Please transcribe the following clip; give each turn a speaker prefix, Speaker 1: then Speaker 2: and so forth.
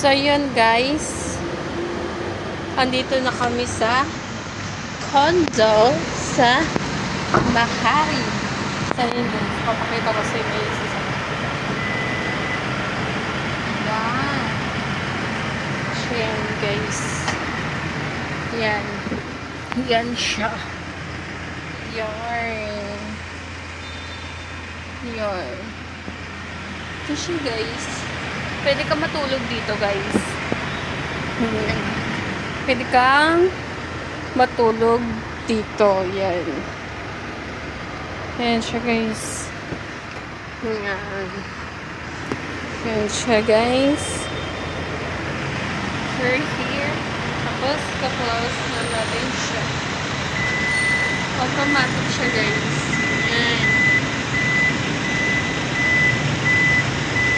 Speaker 1: So, yun guys. Andito na kami sa condo sa Bahari. Sa guys. Papakita ko sa inyo yung isa. Yan. Yan guys. Yan. Yan siya. Yarn. Yarn. Ito siya guys. Pwede ka matulog dito guys. Hmm. Pwede kang matulog dito. Yan. Yan siya guys. Yan. Yan siya guys. We're here. Tapos ka-close na natin siya. Automatic siya guys. Yan.